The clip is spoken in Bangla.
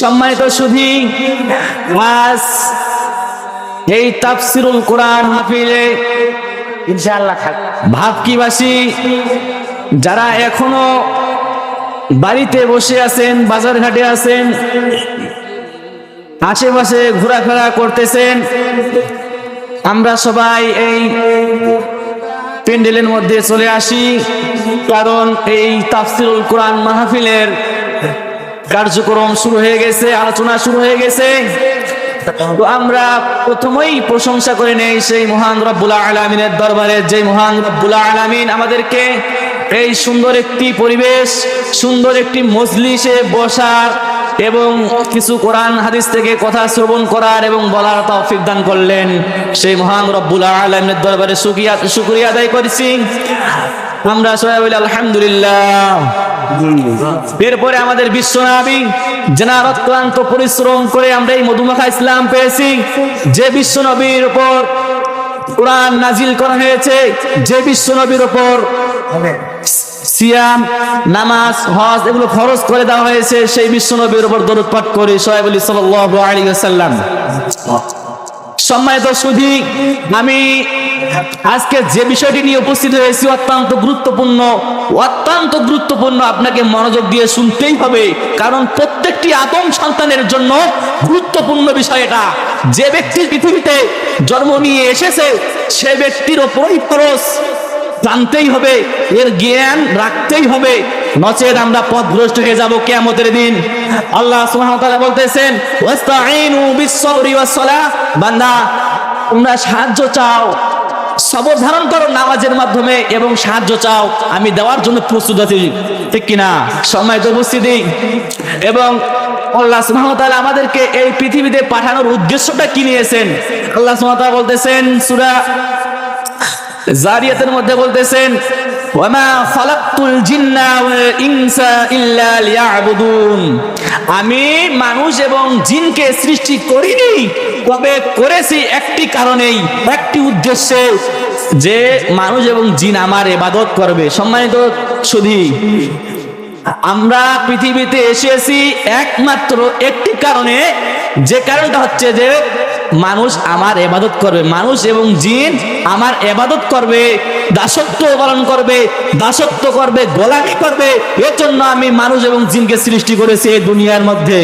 সম্মানিত সুধী আজ এই তাফসিরুল কোরআন মাহফিলে ইনশাআল্লাহ থাক। ভাবকিবাসী যারা এখনও বাড়িতে বসে আছেন বাজার ঘাটে আছেন, আশেপাশে ঘোরাফেরা করতেছেন, আমরা সবাই এই প্যান্ডেলের মধ্যে চলে আসি, কারণ এই তাফসিরুল কোরআন মাহফিলের কার্যক্রম শুরু হয়ে গেছে, আলোচনা শুরু হয়ে গেছে। তো আমরা প্রথমেই প্রশংসা করে নেই সেই মহান রব্বুল আলমিনের দরবারে যে মহান রব্বুল আলমিন আমাদেরকে এই সুন্দর একটি পরিবেশ, সুন্দর একটি মজলিসে বসার এবং কিছু কোরআন হাদিস থেকে কথা শ্রবণ করার এবং বলার তৌফিক দান করলেন। সেই মহান রব্বুল আলমিনের দরবারে সুকিয়া শুক্রিয়া আদায় করেছি। আমরা সবাই বলি, আলহামদুলিল্লাহ। এরপরে আমাদের বিশ্বনবী যেনার অক্লান্ত পরিশ্রম করে আমরা এই মধুমাখা ইসলাম পেয়েছি। যে বিশ্বনবীর উপর কোরআন নাজিল করা হয়েছে, যে বিশ্বনবীর উপর সিয়াম, নামাজ, হজ এগুলো ফরজ করে দেওয়া হয়েছে, সেই বিশ্বনবীর উপর দরুদ পাঠ করে। সবাই বলি, সাল্লাল্লাহু আলাইহি ওয়াসাল্লাম। সম্মানিত সুধী আমি আজকে যে বিষয়টি নিয়ে উপস্থিত হয়েছি অত্যন্ত গুরুত্বপূর্ণ অত্যন্ত গুরুত্বপূর্ণ আপনাকে মনোযোগ দিয়ে শুনতেই হবে, কারণ প্রত্যেকটি আদম সন্তানের জন্য গুরুত্বপূর্ণ বিষয় এটা। যে ব্যক্তি পৃথিবীতে জন্ম নিয়ে এসেছে, সে ব্যক্তির ওপরই খরচ। জানতেই হবে, এর জ্ঞান রাখতেই হবে নচেত আমরা পথভ্রষ্ট হয়ে যাব কিয়ামতের দিন। আল্লাহ বলতেছেন বান্দা, তোমরা সাহায্য চাও, সবর ধারণ করো নামাজের মাধ্যমে এবং সাহায্য চাও। আমি দেওয়ার জন্য প্রস্তুত আছি। ঠিক কিনা? সময় তো উপস্থিতি। এবং আল্লাহ ওয়া আমাদেরকে এই পৃথিবীতে পাঠানোর উদ্দেশ্যটা কি নিয়েছেন? আল্লাহ তাআলা বলতেছেন, সুরা জারিয়াতের মধ্যে বলতেছেন আমি মানুষ এবং জিনকে সৃষ্টি করিনি তবে করেছি একটি কারণেই, একটি উদ্দেশ্যে যে মানুষ এবং জিন আমার এবাদত করবে। সম্মানিত সুধী, আমরা পৃথিবীতে এসেছি একমাত্র একটি কারণে, যে কারণটা হচ্ছে যে মানুষ আমার এবাদত করবে। মানুষ এবং জিন আমার এবাদত করবে, দাসত্ব পালন করবে, দাসত্ব করবে, গোলামি করবে। এর জন্য আমি মানুষ এবং জিনকে সৃষ্টি করেছি এই দুনিয়ার মধ্যে।